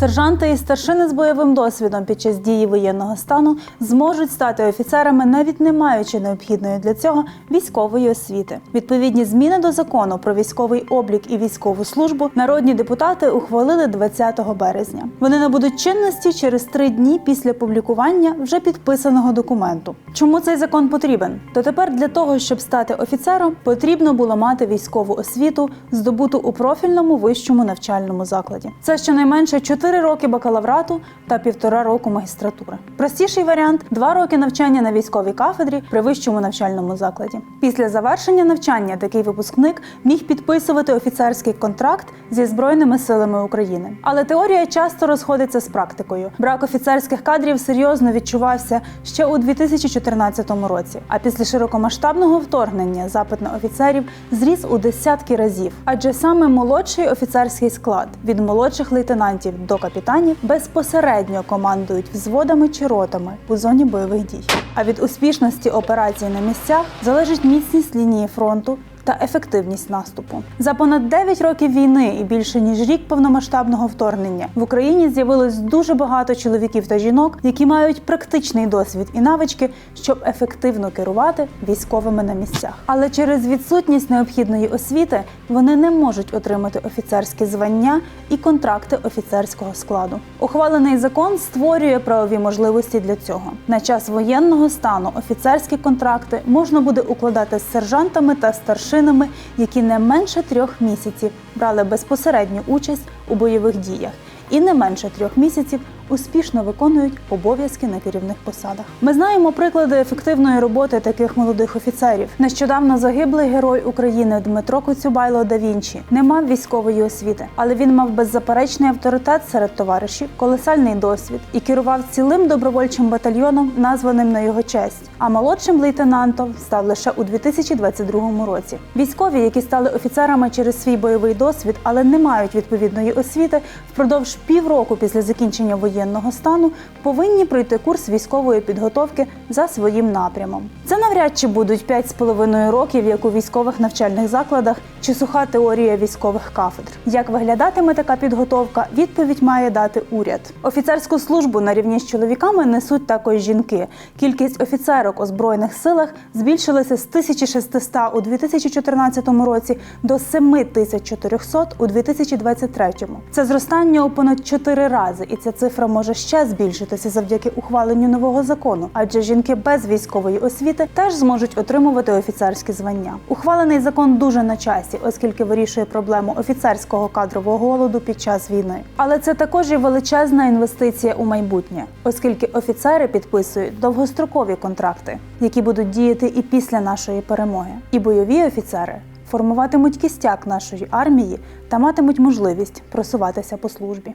Сержанти і старшини з бойовим досвідом під час дії воєнного стану зможуть стати офіцерами, навіть не маючи необхідної для цього військової освіти. Відповідні зміни до закону про військовий облік і військову службу народні депутати ухвалили 20 березня. Вони набудуть чинності через три дні після публікування вже підписаного документу. Чому цей закон потрібен? То тепер для того, щоб стати офіцером, потрібно було мати військову освіту, здобуту у профільному вищому навчальному закладі. Це щонайменше 4 роки бакалаврату та півтора року магістратури. Простіший варіант два роки навчання на військовій кафедрі при вищому навчальному закладі. Після завершення навчання такий випускник міг підписувати офіцерський контракт зі збройними силами України. Але теорія часто розходиться з практикою. Брак офіцерських кадрів серйозно відчувався ще у 2014 році. А після широкомасштабного вторгнення запит на офіцерів зріс у десятки разів. Адже саме молодший офіцерський склад від молодших лейтенантів до капітанів безпосередньо командують взводами чи ротами у зоні бойових дій. А від успішності операцій на місцях залежить міцність лінії фронту та ефективність наступу. За понад 9 років війни і більше ніж рік повномасштабного вторгнення в Україні з'явилось дуже багато чоловіків та жінок, які мають практичний досвід і навички, щоб ефективно керувати військовими на місцях. Але через відсутність необхідної освіти вони не можуть отримати офіцерські звання і контракти офіцерського складу. Ухвалений закон створює правові можливості для цього. На час воєнного стану офіцерські контракти можна буде укладати з сержантами та старшинами, які не менше трьох місяців брали безпосередню участь у бойових діях, і не менше трьох місяців успішно виконують обов'язки на керівних посадах. Ми знаємо приклади ефективної роботи таких молодих офіцерів. Нещодавно загиблий герой України Дмитро Коцюбайло да Вінчі не мав військової освіти, але він мав беззаперечний авторитет серед товаришів, колосальний досвід і керував цілим добровольчим батальйоном, названим на його честь. А молодшим лейтенантом став лише у 2022 році. Військові, які стали офіцерами через свій бойовий досвід, але не мають відповідної освіти, впродовж півроку після закінчення воєнного стану повинні пройти курс військової підготовки за своїм напрямом. Це навряд чи будуть 5,5 років, як у військових навчальних закладах, чи суха теорія військових кафедр. Як виглядатиме така підготовка? Відповідь має дати уряд. Офіцерську службу на рівні з чоловіками несуть також жінки. Кількість офіцерок у збройних силах збільшилася з 1600 у 2014 році до 7400 у 2023. Це зростання у понад 4 рази, і ця цифра може ще збільшитися завдяки ухваленню нового закону, адже жінки без військової освіти теж зможуть отримувати офіцерські звання. Ухвалений закон дуже на часі, оскільки вирішує проблему офіцерського кадрового голоду під час війни. Але це також і величезна інвестиція у майбутнє, оскільки офіцери підписують довгострокові контракти, які будуть діяти і після нашої перемоги. І бойові офіцери формуватимуть кістяк нашої армії та матимуть можливість просуватися по службі.